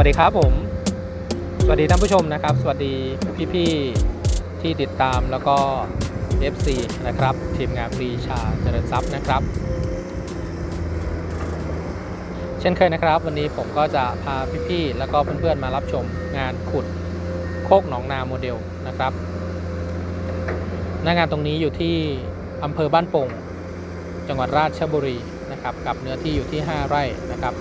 สวัสดีครับผม สวัสดีท่านผู้ชมนะครับ สวัสดีพี่ๆที่ติดตามแล้วก็ FC นะครับทีมงานปรีชาเจริญทรัพย์นะครับ เช่นเคยนะครับ วันนี้ผมก็จะพาพี่ๆแล้วก็เพื่อนๆมารับชมงานขุดโคกหนองนาโมเดลนะครับหน้างานตรงนี้อยู่ที่อำเภอบ้านโป่งจังหวัดราชบุรีนะครับ กับเนื้อที่อยู่ที่ 5 ไร่นะครับ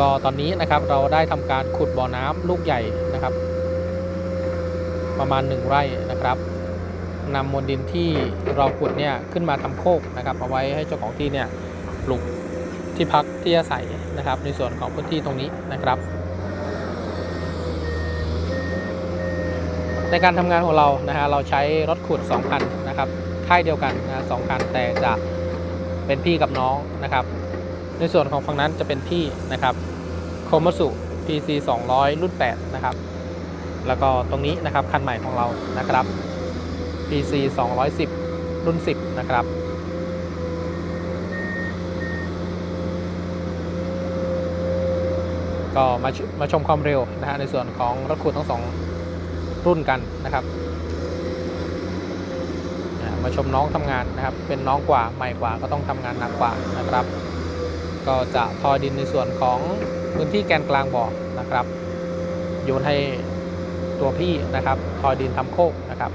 ก็ตอนนี้นะครับเราได้ทำการขุดบ่อน้ำลูกใหญ่นะครับ ประมาณ 1 ไร่นะครับนำมวลดินที่เราขุดเนี่ยขึ้นมาทำโคกนะครับเอาไว้ให้เจ้าของที่เนี่ยปลูกที่พักที่อาศัยนะครับ ในส่วนของพื้นที่ตรงนี้นะครับ ในการทำงานของเรานะฮะเราใช้รถขุด2คันนะครับค่ายเดียวกันนะสองคันแต่จะเป็นพี่กับน้องนะครับ ในส่วนของฝั่งนั้นจะเป็นพี่นะครับ โคมัสุ PC 200 รุ่น 8 นะครับ แล้วก็ตรงนี้นะครับคันใหม่ของเรานะครับ PC 210 รุ่น 10 นะครับก็มาชมาชมความเร็วนะฮะในส่วนของรถขุดทั้งสองรุ่นกันนะครับ มาชมน้องทำงานนะครับ เป็นน้องกว่าใหม่กว่าก็ต้องทำงานหนักกว่านะครับ ก็จะทอดินในส่วนของ พื้นที่แกนกลางบ่อนะครับ โยนให้ตัวพี่นะครับทอยดินทำโคกนะครับ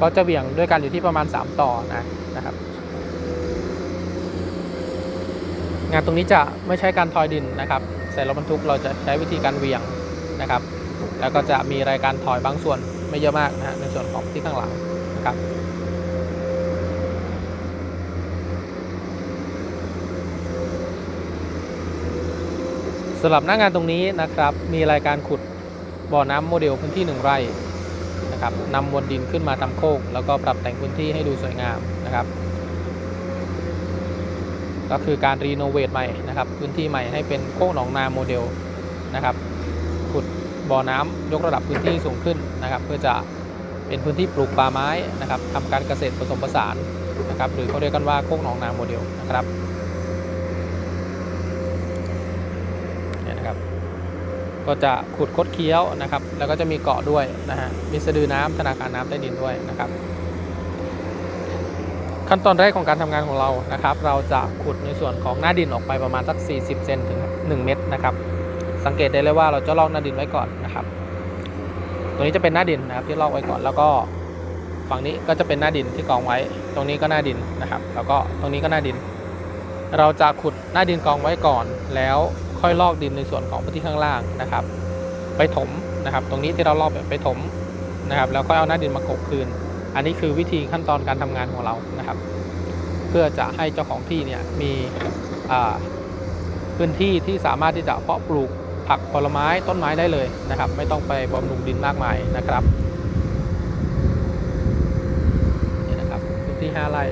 ก็จะเบี่ยงด้วยกันอยู่ที่ประมาณ 3 ต่อนะนะครับ งานตรงนี้จะไม่ใช้การทอยดินนะครับใส่รถบรรทุกเราจะใช้วิธีการเหวี่ยงนะครับ แล้วก็จะมีรายการถอยบางส่วนไม่เยอะมากนะฮะในส่วนของที่ข้างหลังนะครับ สำหรับหน้างานตรงนี้นะครับ มีรายการขุดบ่อน้ำโมเดลพื้นที่ 1 ไร่นะครับนำมวลดินขึ้นมาทำโคก แล้วก็ปรับแต่งพื้นที่ให้ดูสวยงามนะครับ ก็คือการรีโนเวทใหม่นะครับ พื้นที่ใหม่ให้เป็นโคกหนองนาโมเดลนะครับ ขุดบ่อน้ำยกระดับพื้นที่สูงขึ้นนะครับ เพื่อจะเป็นพื้นที่ปลูกป่าไม้นะครับทำการเกษตรผสมผสานนะครับ หรือเขาเรียกกันว่าโคกหนองนาโมเดลนะครับเนี่ยนะครับ ก็จะขุดคดเคี้ยวนะครับ แล้วก็จะมีเกาะด้วยนะฮะมีสะดือน้ำธนาคารน้ำใต้ดินด้วยนะครับ ขั้นตอนแรกของการทำงานของเรานะครับ เราจะขุดในส่วนของหน้าดินออกไปประมาณสัก 40เซนถึง 1 เมตรนะครับ สังเกตได้เลยว่าเราจะลอกหน้าดินไว้ก่อนนะครับ ตรงนี้จะเป็นหน้าดินนะครับที่ลอกไว้ก่อนแล้วก็ฝั่งนี้ก็จะเป็นหน้าดินที่กองไว้ ตรงนี้ก็หน้าดินนะครับ แล้วก็ตรงนี้ก็หน้าดิน เราจะขุดหน้าดินกองไว้ก่อนแล้ว ค่อยลอกดินในส่วนของพื้นที่ข้างล่างนะครับ ไปถมนะครับ ตรงนี้ที่เราลอกไปถมนะครับ แล้วก็เอาหน้าดินมากบคืน อันนี้คือวิธีขั้นตอนการทำงานของเรานะครับ เพื่อจะให้เจ้าของที่เนี่ยมีพื้นที่ที่สามารถที่จะเพาะปลูกผักผลไม้ต้นไม้ได้เลยนะครับ ไม่ต้องไปบำรุงดินมากมายนะครับนี่นะครับพื้นที่5ไร่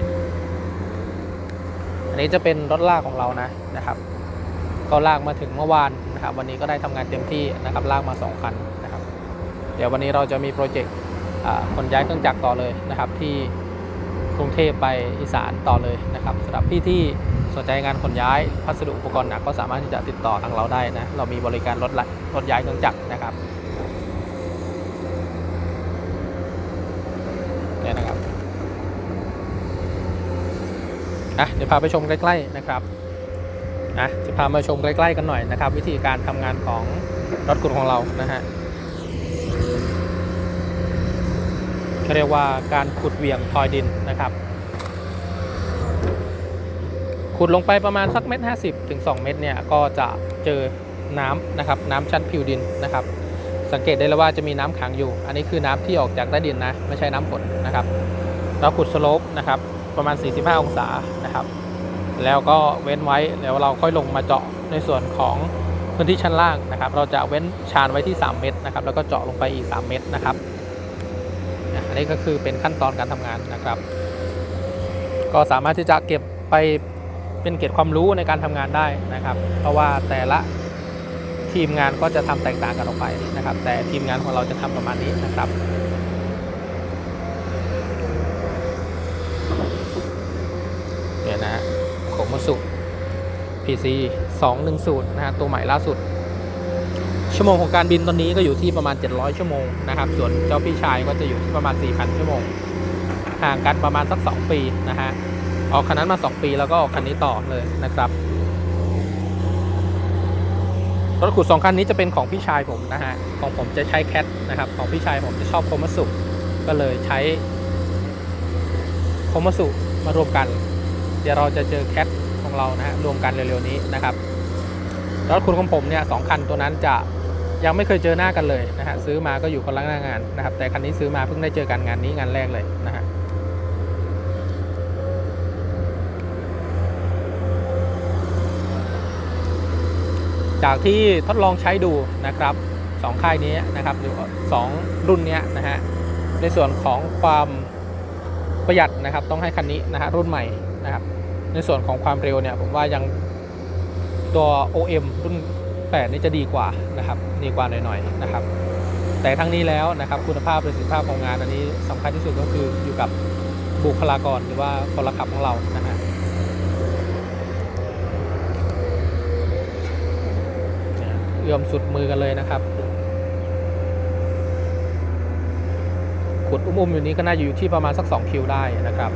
อันนี้จะเป็นรถลากของเรานะนะครับ ก็ลากมาถึงเมื่อวานนะครับวันนี้ก็ได้ทำงานเต็มที่นะครับลากมา 2 คันนะครับ เดี๋ยววันนี้เราจะมีโปรเจกต์ขนย้ายเครื่องจักรต่อเลยนะครับ ที่กรุงเทพไปอีสานต่อเลยนะครับสำหรับพี่ที่สนใจงานขนย้ายพัสดุอุปกรณ์หนักก็สามารถที่จะติดต่อทางเราได้นะเรามีบริการรถละรถย้ายเครื่องจักรนะครับเนี่ยนะครับอะเดี๋ยวพาไปชมใกล้ ๆ นะครับ อะจะพามาชมใกล้ๆกันหน่อยนะครับ วิธีการทำงานของรถขุดของเรานะฮะเขาเรียกว่าการขุดเหวี่ยงทอยดินนะครับ ขุดลงไปประมาณสักเม็ดห้าสิบถึงสองเม็ดเนี่ยก็จะเจอน้ำนะครับน้ำชั้นผิวดินนะครับ สังเกตได้เลยว่าจะมีน้ำขังอยู่ อันนี้คือน้ำที่ออกจากใต้ดินนะไม่ใช่น้ำฝนนะครับ เราขุดสโลปนะครับประมาณ 45 องศานะครับ แล้วก็เว้นไว้แล้วเราค่อยลงมาเจาะในส่วนของพื้นที่ชั้นล่างนะครับ เราจะเว้นชานไว้ที่ 3 เมตรนะครับ แล้วก็เจาะลงไปอีก 3 เมตรนะครับอันนี้ก็คือเป็นขั้นตอนการทำงานนะครับ ก็สามารถที่จะเก็บไปเป็นเกร็ดความรู้ในการทำงานได้นะครับ เพราะว่าแต่ละทีมงานก็จะทำแตกต่างกันออกไปนะครับ แต่ทีมงานของเราจะทำประมาณนี้นะครับ เนี่ยนะฮะโค มัสุ PC 210นะฮะตัวใหม่ล่าสุด ชั่วโมงของการบินตอนนี้ก็อยู่ที่ประมาณ 700 ชั่วโมงนะครับ ส่วนเจ้าพี่ชายก็จะอยู่ที่ประมาณ 4,000 ชั่วโมง ห่างกันประมาณสัก 2 ปีนะฮะ ออกคันนั้นมา 2 ปีแล้วก็ออกคันนี้ต่อเลยนะครับ รถขุดสองคันนี้จะเป็นของพี่ชายผมนะฮะ ของผมจะใช้แคทนะครับ ของพี่ชายผมจะชอบโคมัสุก็เลยใช้โคมัสุมารวมกัน เดี๋ยวเราจะเจอแคท ของเรานะฮะรวมกันเร็วๆนี้นะครับรถขุดของผมเนี่ยสองคันตัวนั้นจะยังไม่เคยเจอหน้ากันเลยนะฮะซื้อมาก็อยู่คนละหน้างานนะครับแต่คันนี้ซื้อมาเพิ่งได้เจอกันงานนี้งานแรกเลยนะฮะจากที่ทดลองใช้ดูนะครับสองค่ายนี้นะครับหรือสองรุ่นเนี้ยนะฮะในส่วนของความประหยัดนะครับต้องให้คันนี้นะฮะรุ่นใหม่นะครับ ในส่วนของความเร็วเนี่ยผมว่ายังตัว OM รุ่น 8 นี่จะดีกว่านะครับดีกว่าหน่อยๆนะครับ แต่ทั้งนี้แล้วนะครับคุณภาพประสิทธิภาพของงานอันนี้สำคัญที่สุดก็คืออยู่กับบุคลากรหรือว่าพลขับของเรานะฮะเอื้อมสุดมือกันเลยนะครับขุดอุ้มๆอยู่นี้ก็น่าจะอยู่ที่ประมาณสัก 2 คิวได้นะครับ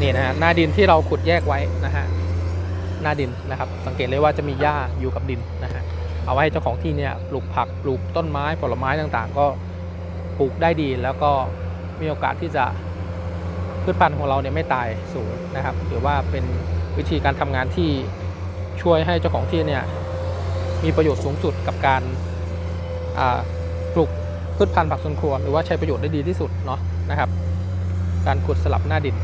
นี่นะฮะหน้าดินที่เราขุดแยกไว้นะฮะหน้าดินนะครับ สังเกตเลยว่าจะมีหญ้าอยู่กับดินนะฮะเอาไว้ให้เจ้าของที่เนี่ยปลูกผักปลูกต้นไม้ผลไม้ต่างๆ ก็ปลูกได้ดีแล้วก็มีโอกาสที่จะพืชพันธุ์ของเราเนี่ยไม่ตายสูงนะครับถือว่าเป็นวิธีการทำงานที่ช่วยให้เจ้าของที่เนี่ยมีประโยชน์สูงสุดกับการปลูกพืชพันธุ์ผักสวนครัวหรือว่าใช้ประโยชน์ได้ดีที่สุดเนาะนะครับ การขุดสลับหน้าดิน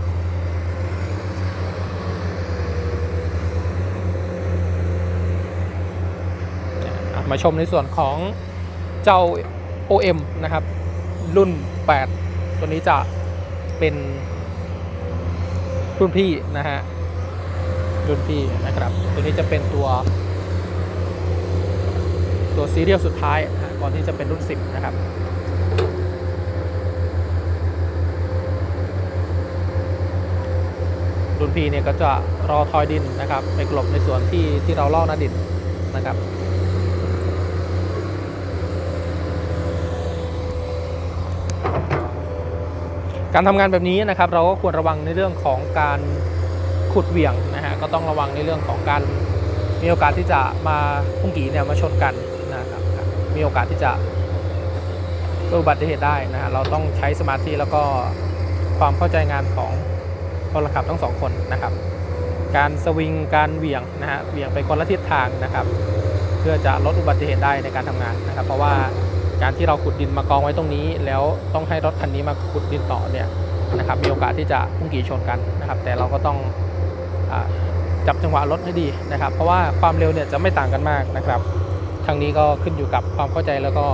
มาชมในส่วนของเจ้า OM นะครับ รุ่น 8 ตัวนี้จะเป็นรุ่นพี่นะฮะรุ่นพี่นะครับ ตัวนี้จะเป็นตัวตัวซีเรียลสุดท้ายก่อนที่จะเป็นรุ่น 10 นะครับรุ่นพี่เนี่ยก็จะรอทอยดินนะครับ ไปกลบในส่วนที่ที่เราลอกหน้าดินนะครับ การทำงานแบบนี้นะครับ เราก็ควรระวังในเรื่องของการขุดเหวี่ยงนะฮะก็ต้องระวังในเรื่องของการมีโอกาสที่จะมาพุ่งกีเนี่ยมาชนกันนะครับมีโอกาสที่จะเกิดอุบัติเหตุได้นะฮะเราต้องใช้สมาธิแล้วก็ความเข้าใจงานของคนขับทั้งสองคนนะครับ การสวิงการเหวี่ยงนะฮะเหวี่ยงไปคนละทิศทางนะครับ เพื่อจะลดอุบัติเหตุได้ในการทำงานนะครับ เพราะว่า การที่เราขุดดินมากองไว้ตรงนี้ แล้วต้องให้รถคันนี้มาขุดดินต่อเนี่ยนะครับมีโอกาสที่จะพุ่งกี่ชนกันนะครับ แต่เราก็ต้องอจับจังหวะรถให้ดีนะครับ เพราะว่าความเร็วเนี่ยจะไม่ต่างกันมากนะครับทางนี้ก็ขึ้นอยู่กับความเข้าใจแล้วก็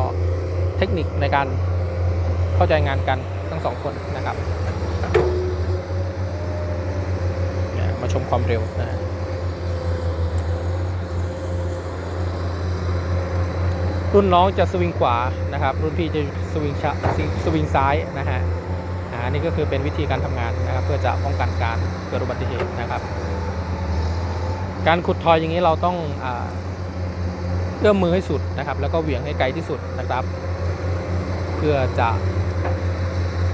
เทคนิคในการเข้าใจงานกันทั้งสองคนนะครับมาชมความเร็วนะฮะ รุ่นน้องจะสวิงขวานะครับ รุ่นพี่จะสวิงชะสวิงซ้ายนะฮะอ่านี่ก็คือเป็นวิธีการทำงานนะครับ เพื่อจะป้องกันการเกิดอุบัติเหตุนะครับ การขุดทอยอย่างนี้เราต้องอเอื้อมมือให้สุดนะครับ แล้วก็เหวี่ยงให้ไกลที่สุดนะครับ เพื่อจะ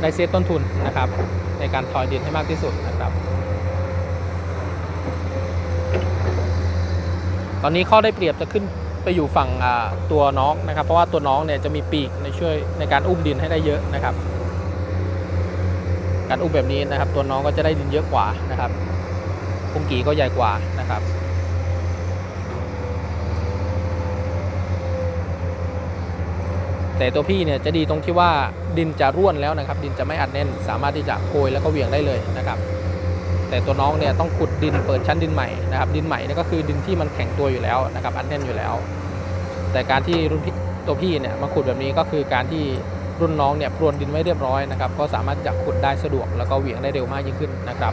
ได้เซฟต้นทุนนะครับ ในการทอยดินให้มากที่สุดนะครับ ตอนนี้ข้อได้เปรียบจะขึ้น ไปอยู่ฝั่งตัวน้องนะครับ เพราะว่าตัวน้องเนี่ยจะมีปีกในช่วยในการอุ้มดินให้ได้เยอะนะครับ การอุ้มแบบนี้นะครับ ตัวน้องก็จะได้ดินเยอะกว่านะครับพุงกีก็ใหญ่กว่านะครับแต่ตัวพี่เนี่ยจะดีตรงที่ว่าดินจะร่วนแล้วนะครับ ดินจะไม่อัดแน่น สามารถที่จะโกยแล้วก็เหวี่ยงได้เลยนะครับ แต่ตัวน้องเนี่ยต้องขุดดินเปิดชั้นดินใหม่นะครับดินใหม่เนี่ยก็คือดินที่มันแข็งตัวอยู่แล้วนะครับอันแน่นอยู่แล้ว แต่การที่รุ่นพี่ตัวพี่เนี่ยมาขุดแบบนี้ก็คือการที่รุ่นน้องเนี่ยพรวนดินไว้เรียบร้อยนะครับก็สามารถจะขุดได้สะดวกแล้วก็เหวี่ยงได้เร็วมากยิ่งขึ้นนะครับ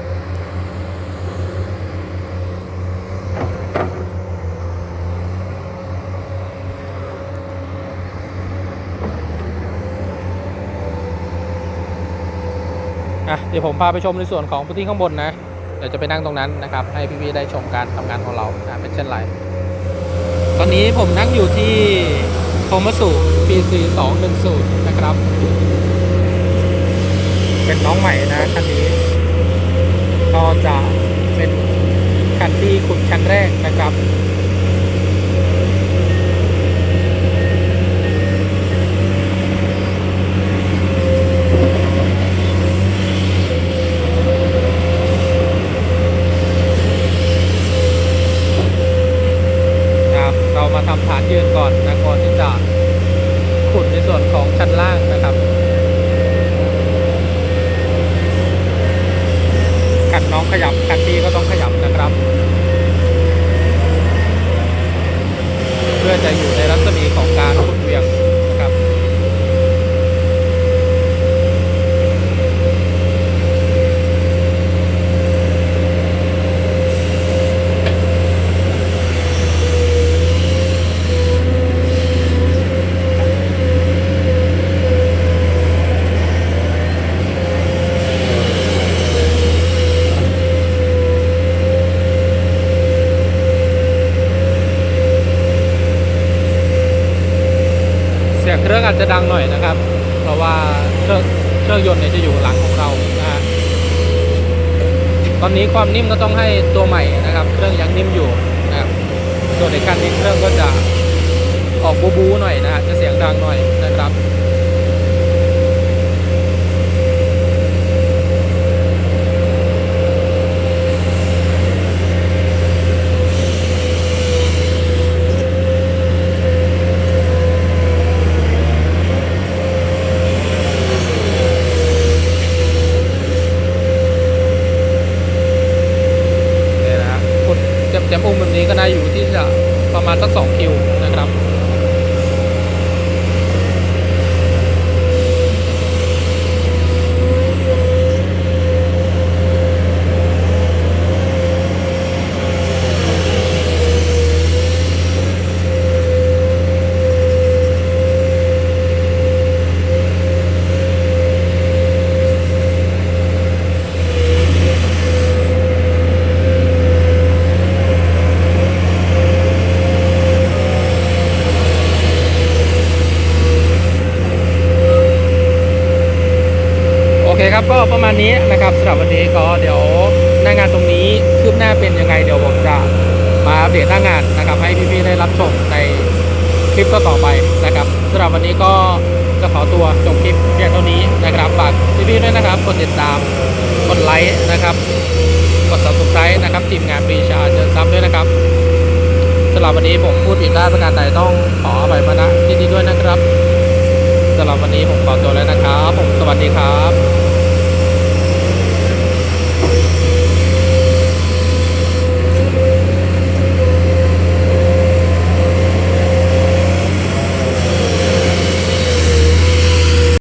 อะเดี๋ยวผมพาไปชมในส่วนของพื้นที่ข้างบนนะ เดี๋ยวจะไปนั่งตรงนั้นนะครับ ให้พี่ๆได้ชมการทำงานของเรานะเป็นเช่นไร ตอนนี้ผมนั่งอยู่ที่โทมัสุ PC 210นะครับ เป็นน้องใหม่นะคันนี้ ก็จะเป็นคันที่ขุดคันแรกนะครับเรามาทำฐานยืนก่อนนะก่อนที่จะขุดในส่วนของชั้นล่างนะครับคันน้องขยับคันพี่ก็ต้องขยับนะครับ เพื่อจะอยู่ในรัศมีของการขุดเหวียงนะครับ เสียงเค รื่องอาจจะดังหน่อยนะครับ เพราะว่าเครื่องเครื่องยนต์เนี่ยจะอยู่หลังของเรานะฮะตอนนี้ความนิ่มก็ต้องให้ตัวใหม่นะครับ เครื่องยังนิ่มอยู่นะครับส่วนในคันนี้เครื่องก็จะออกบูบูหน่อยนะฮะจะเสียงดังหน่อยนะครับ เนี่ยนะฮะกดเต็มเต็มอุ้มแบบนี้ก็ได้อยู่ที่จะประมาณสักสองคิวนะครับ โอเคครับก็ประมาณนี้นะครับสำหรับวันนี้ก็เดี๋ยวหน้างานตรงนี้คืบหน้าเป็นยังไงเดี๋ยวผมจะมาอัปเดตหน้างานนะครับ ให้พี่ๆได้รับชมใน คลิปต่อไปนะครับสำหรับวันนี้ก็จะขอตัวจบคลิปเพียงเท่านี้นะครับฝากพี่ๆด้วยนะครับกดติดตามกดไลค์นะครับกด subscribe นะครับทีมงานปีชาเจริญทรัพย์ด้วยนะครับสำหรับวันนี้ผมพูดผิดพลาดประการใดต้องขออภัยมาณที่นี้ด้วยนะครับสำหรับวันนี้ผมขอตัวแล้วนะครับ ผมสวัสดีครับ